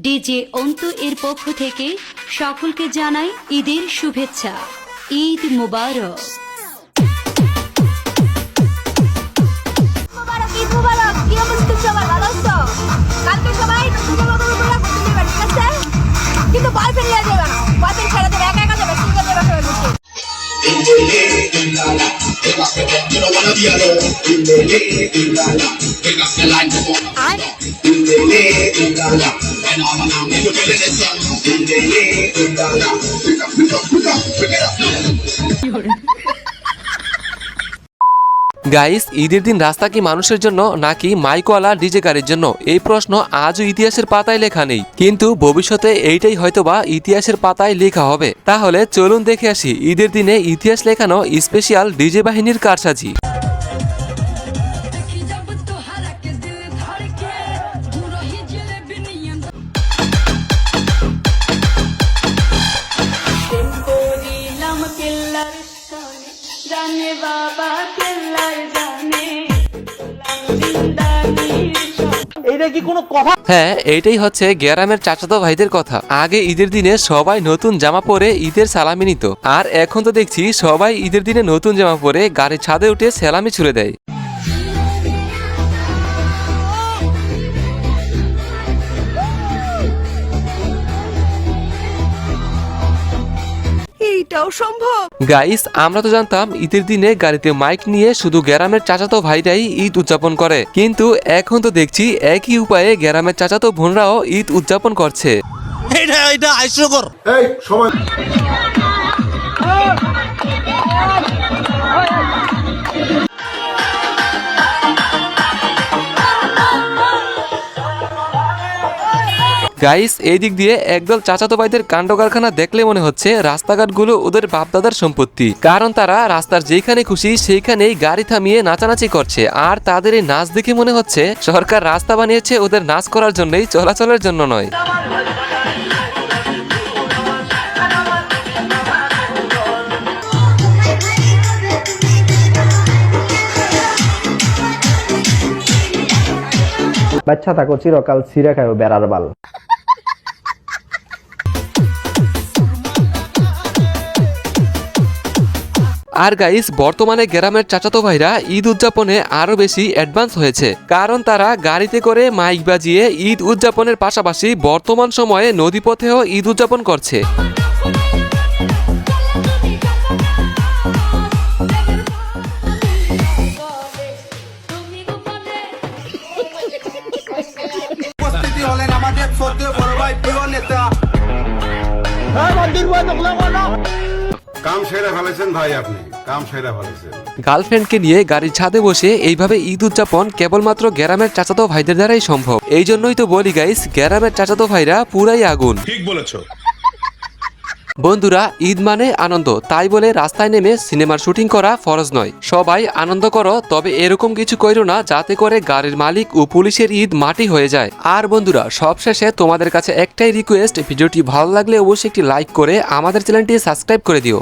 DJ Antu এর পক্ষ থেকে সকলকে জানাই ঈদের শুভেচ্ছা। ঈদ মুবারক। কিন্তু বয়ফ্রেন্ড নিয়ে যাবে না। বয়ফ্রেন্ড ছেড়ে দেবে একা একা যাবে সিঙ্গেল যাবে সবাই. আর গাইস ঈদের দিন রাস্তা কি মানুষের জন্য নাকি মাইকওয়ালা ডিজে গাড়ির জন্য? এই প্রশ্ন আজও ইতিহাসের পাতায় লেখা নেই। কিন্তু ভবিষ্যতে এইটাই হয়তোবা ইতিহাসের পাতায় লেখা হবে। তাহলে চলুন দেখে আসি, ঈদের দিনে ইতিহাস লেখানো স্পেশাল ডিজে বাহিনীর কারসাজি। হ্যাঁ এইটাই হচ্ছে গ্যারামের চাচাতো ভাইদের কথা। আগে ঈদের দিনে সবাই নতুন জামা পরে ঈদের সালামি নিত। আর এখন তো দেখছি সবাই ঈদের দিনে নতুন জামা পরে গাড়ির ছাদে উঠে সালামি ছুড়ে দেয়। এইটাও সম্ভব? গাইস আমরা তো জানতাম ঈদের দিনে গাড়িতে মাইক নিয়ে শুধু গ্যারামের চাচাতো ভাইরাই ঈদ উদযাপন করে। কিন্তু এখন তো দেখছি একই উপায়ে গ্যারামের চাচাতো বোনরাও ঈদ উদযাপন করছে। এটা এটা হাস্যকর গাইস, এই দিক দিয়ে একদল চাচাতো ভাইদের কাণ্ড কারখানা দেখলে মনে হচ্ছে রাস্তাঘাটগুলো ওদের বাপদাদার সম্পত্তি। কারণ তারা রাস্তার যেখানে খুশি সেইখানেই গাড়ি থামিয়ে নাচানাচি করছে। আর তাদের এই নাচ দেখে মনে হচ্ছে সরকার রাস্তা বানিয়েছে ওদের নাচ করার জন্যই, চলাচলের জন্য নয়। বাচ্চা থাকো, চিরকাল ছিঁড়ে খায়ও বেড়ার বাল। আর গাইস বর্তমানে গ্রামের চাচাতো ভাইরা ঈদ উদযাপনে আরও বেশি অ্যাডভান্স হয়েছে। কারণ তারা গাড়িতে করে মাইক বাজিয়ে ঈদ উদযাপনের পাশাপাশি বর্তমান সময়ে নদীপথেও ঈদ উদযাপন করছে। তুমি গোপনে উপস্থিতি হলেন আমাদের সদ্য বড় ভাই প্রিয় নেতা। কাম সেরা ফেলেছেন ভাই আপনি কাম সেরা ফেলেছেন। গার্লফ্রেন্ডকে নিয়ে গাড়ির ছাদে বসে এইভাবে ঈদ উদযাপন কেবলমাত্র গ্রামের চাচাতো ভাইদের দ্বারাই সম্ভব। এই জন্যই তো বলি গাইস গ্রামের চাচাতো ভাইরা পুরাই আগুন। ঠিক বলেছ। বন্ধুরা ঈদ মানে আনন্দ তাই বলে রাস্তায় নেমে সিনেমার শুটিং করা ফরজ নয়। সবাই আনন্দ করো তবে এরকম কিছু কইরো না যাতে করে গাড়ির মালিক ও পুলিশের ঈদ মাটি হয়ে যায়। আর বন্ধুরা সবশেষে তোমাদের কাছে একটাই রিকোয়েস্ট ভিডিওটি ভালো লাগলে অবশ্যই একটি লাইক করে আমাদের চ্যানেলটি সাবস্ক্রাইব করে দিও।